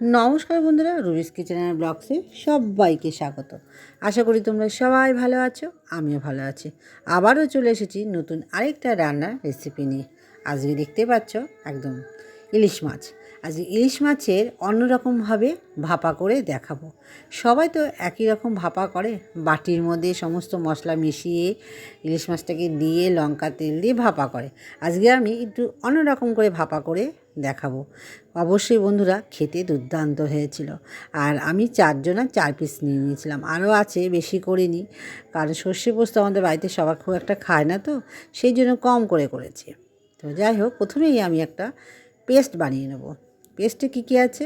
নমস্কার বন্ধুরা রুবিস কিচেনের ব্লগসে সবাইকে স্বাগত। আশা করি তোমরা সবাই ভালো আছো, আমিও ভালো আছি। আবারও চলে এসেছি নতুন আরেকটা রান্নার রেসিপি নিয়ে। আজকে দেখতে পাচ্ছ একদম ইলিশ মাছ। আজ ইলিশ মাছের অন্যরকমভাবে ভাপা করে দেখাবো। সবাই তো একই রকম ভাপা করে। বাটির মধ্যে সমস্ত মশলা মিশিয়ে ইলিশ মাছটাকে দিয়ে লঙ্কা তেল দিয়ে ভাপা করে। আজকে আমি একটু অন্যরকম করে ভাপা করে দেখাবো। অবশ্যই বন্ধুরা খেতে দুর্দান্ত হয়েছিল। আর আমি চারজনা চার পিস নিয়ে নিয়েছিলাম। আরও আছে, বেশি করে নিই কারণ সর্ষে পোস্ত আমাদের বাড়িতে সবার খুব একটা খায় না তো, সেই জন্য কম করে করেছি। তো যাই হোক, প্রথমেই আমি একটা পেস্ট বানিয়ে নেব। পেস্টে কী কী আছে?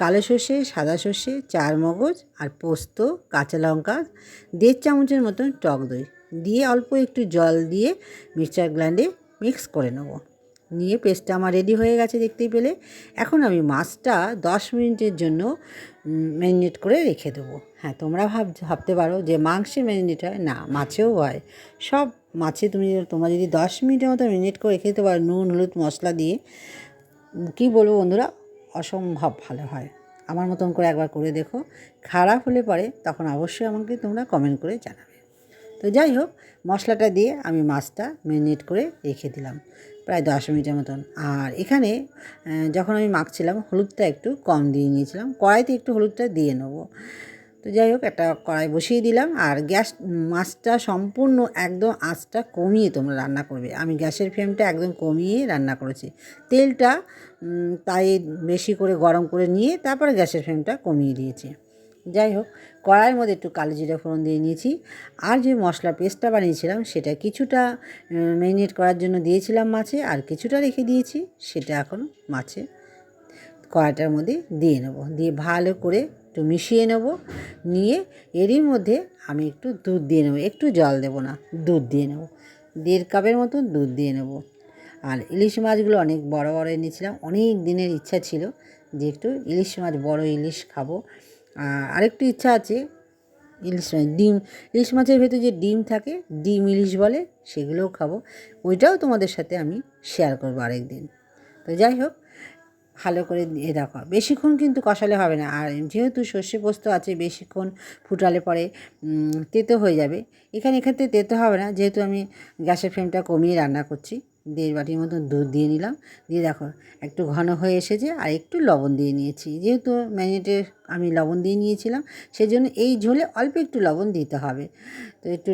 কালো সর্ষে, সাদা সর্ষে, চার মগজ আর পোস্ত, কাঁচা লঙ্কা, দেড় চামচের মতন টক দই। দিয়ে অল্প একটু জল দিয়ে মিক্সচার গ্রাইন্ডে মিক্স করে নেব। নিয়ে পেস্টটা আমার রেডি হয়ে গেছে দেখতেই পেলে। এখন আমি মাছটা দশ মিনিটের জন্য ম্যারিনেট করে রেখে দেবো। হ্যাঁ তোমরা ভাব, ভাবতে পারো যে মাংসে ম্যারিনেট হয়? না, মাছেও হয়। সব মাছে তুমি, তোমরা যদি দশ মিনিটের মতো ম্যারিনেট করে রেখে দিতে পারো, নুন, হলুদ, মশলা দিয়ে কী বলব বন্ধুরা? অসম্ভব ভালো হয়। আমার মতন করে একবার করে দেখো। খারাপ হলে পরে তখন অবশ্যই আমাকে তোমরা কমেন্ট করে জানাবে। তো যাই হোক, মশলাটা দিয়ে আমি মাছটা ম্যারিনেট করে রেখে দিলাম, প্রায় দশ মিনিটের মতন। আর এখানে যখন আমি মাখছিলাম, হলুদটা একটু কম দিয়ে নিয়েছিলাম। কড়াইতে একটু হলুদটা দিয়ে নেব। তো যাই হোক, একটা কড়াই বসিয়ে দিলাম আর গ্যাস, মাছটা সম্পূর্ণ একদম আঁচটা কমিয়ে তোমরা রান্না করবে। আমি গ্যাসের ফ্লেমটা একদম কমিয়ে রান্না করেছি। তেলটা তাই বেশি করে গরম করে নিয়ে তারপরে গ্যাসের ফ্লেমটা কমিয়ে দিয়েছি। যাই হোক, কড়াইয়ের মধ্যে একটু কালো জিরা ফোড়ন দিয়ে নিয়েছি। আর যে মশলা পেস্টটা বানিয়েছিলাম সেটা কিছুটা ম্যারিনেট করার জন্য দিয়েছিলাম মাছে আর কিছুটা রেখে দিয়েছি, সেটা এখন মাছে কড়াইটার মধ্যে দিয়ে নেব। দিয়ে ভালো করে একটু মিশিয়ে নেব। নিয়ে এরই মধ্যে আমি একটু দুধ দিয়ে নেব। একটু জল দেবো না, দুধ দিয়ে নেব। দেড় কাপের মতো দুধ দিয়ে নেব। আর ইলিশ মাছগুলো অনেক বড় বড় এনেছিলাম। অনেক দিনের ইচ্ছা ছিল যে একটু ইলিশ মাছ, বড় ইলিশ খাব। আরেকটু ইচ্ছা আছে ইলিশ মাছ, ডিম। ইলিশ মাছের ভেতরে যে ডিম থাকে, ডিম ইলিশ বলে, সেগুলোও খাব। ওইটাও তোমাদের সাথে আমি শেয়ার করব আরেক দিন তো যাই হোক ভালো করে এ দেখো, বেশিক্ষণ কিন্তু কষালে হবে না। আর যেহেতু সর্ষে পোস্ত আছে, বেশিক্ষণ ফুটালে পরে তেতো হয়ে যাবে। এখানে এক্ষেত্রে তেতো হবে না, যেহেতু আমি গ্যাসের ফ্লেমটা কমিয়ে রান্না করছি। দেড় বাটির মতো দুধ দিয়ে নিলাম। দিয়ে দেখো, একটু ঘন হয়ে এসেছে আর একটু লবণ দিয়ে নিয়েছি। যেহেতু ম্যারিনেটে আমি লবণ দিয়ে নিয়েছিলাম সেই জন্য এই ঝোলে অল্প একটু লবণ দিতে হবে। তো একটু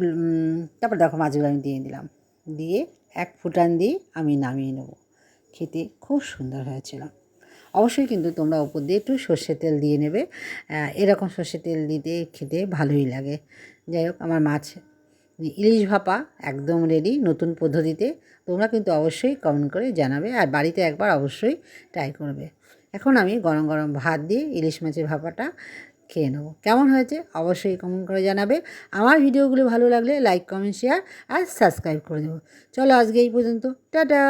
তারপর দেখো মাছগুলো আমি দিয়ে দিলাম। দিয়ে এক ফুটান দিয়ে আমি নামিয়ে নেব। খেতে খুব সুন্দর হয়েছিল। অবশ্যই কিন্তু তোমরা উপর দিয়ে একটু সর্ষে তেল দিয়ে নেবে। এরকম সর্ষে তেল দিতে, খেতে ভালোই লাগে। যাই হোক, আমার মাছ, ইলিশ ভাপা একদম রেডি নতুন পদ্ধতিতে। তোমরা কিন্তু অবশ্যই কমেন্ট করে জানাবে আর বাড়িতে একবার অবশ্যই ট্রাই করবে। এখন আমি গরম গরম ভাত দিয়ে ইলিশ মাছের ভাপাটা খেয়ে নেব। কেমন হয়েছে অবশ্যই কমেন্ট করে জানাবে। আমার ভিডিওগুলো ভালো লাগলে লাইক কমেন্ট শেয়ার আর সাবস্ক্রাইব করে দেবো। চলো আজকে এই পর্যন্ত। টাটা!